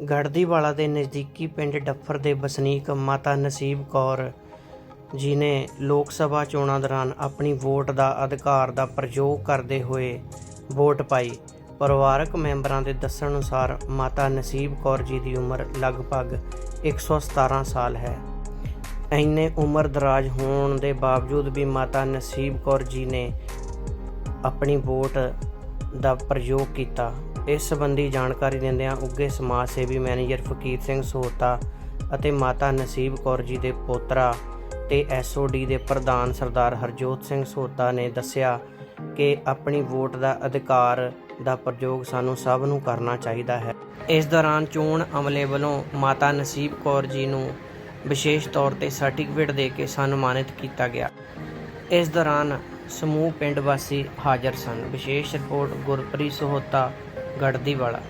ਗੜਦੀਵਾਲਾ ਦੇ ਨਜ਼ਦੀਕੀ ਪਿੰਡ ਡੱਫਰ ਦੇ ਵਸਨੀਕ ਮਾਤਾ ਨਸੀਬ ਕੌਰ ਜੀ ਨੇ ਲੋਕ ਸਭਾ ਚੋਣਾਂ ਦੌਰਾਨ ਆਪਣੀ ਵੋਟ ਦਾ ਅਧਿਕਾਰ ਦਾ ਪ੍ਰਯੋਗ ਕਰਦੇ ਹੋਏ ਵੋਟ ਪਾਈ। ਪਰਿਵਾਰਕ ਮੈਂਬਰਾਂ ਦੇ ਦੱਸਣ ਅਨੁਸਾਰ ਮਾਤਾ ਨਸੀਬ ਕੌਰ ਜੀ ਦੀ ਉਮਰ ਲਗਭਗ 117 ਸਾਲ ਹੈ। ਇੰਨੇ ਉਮਰ ਦਰਾਜ ਹੋਣ ਦੇ ਬਾਵਜੂਦ ਵੀ ਮਾਤਾ ਨਸੀਬ ਕੌਰ ਜੀ ਨੇ ਆਪਣੀ ਵੋਟ ਦਾ ਪ੍ਰਯੋਗ ਕੀਤਾ। ਇਸ ਸੰਬੰਧੀ ਜਾਣਕਾਰੀ ਦਿੰਦਿਆਂ ਉੱਗੇ ਸਮਾਜ ਸੇਵੀ ਮੈਨੇਜਰ ਫਕੀਰ ਸਿੰਘ ਸੋਹਤਾ ਅਤੇ ਮਾਤਾ ਨਸੀਬ ਕੌਰ ਜੀ ਦੇ ਪੋਤਰਾ ਤੇ ਐਸਓਡੀ ਦੇ ਪ੍ਰਧਾਨ ਸਰਦਾਰ ਹਰਜੋਤ ਸਿੰਘ ਸੋਹਤਾ ਨੇ ਦੱਸਿਆ ਕਿ ਆਪਣੀ ਵੋਟ ਦਾ ਅਧਿਕਾਰ ਦਾ ਪ੍ਰਯੋਗ ਸਾਨੂੰ ਸਭ ਨੂੰ ਕਰਨਾ ਚਾਹੀਦਾ ਹੈ। ਇਸ ਦੌਰਾਨ ਚੋਣ ਅਮਲੇ ਵੱਲੋਂ ਮਾਤਾ ਨਸੀਬ ਕੌਰ ਜੀ ਨੂੰ ਵਿਸ਼ੇਸ਼ ਤੌਰ ਤੇ ਸਰਟੀਫਿਕੇਟ ਦੇ ਕੇ ਸਨਮਾਨਿਤ ਕੀਤਾ ਗਿਆ। ਇਸ ਦੌਰਾਨ ਸਮੂਹ ਪਿੰਡ ਵਾਸੀ ਹਾਜ਼ਰ ਸਨ। ਵਿਸ਼ੇਸ਼ ਰਿਪੋਰਟ ਗੁਰਪ੍ਰੀਤ ਸੋਹਤਾ ਗੜ੍ਹਦੀ ਵਾਲਾ।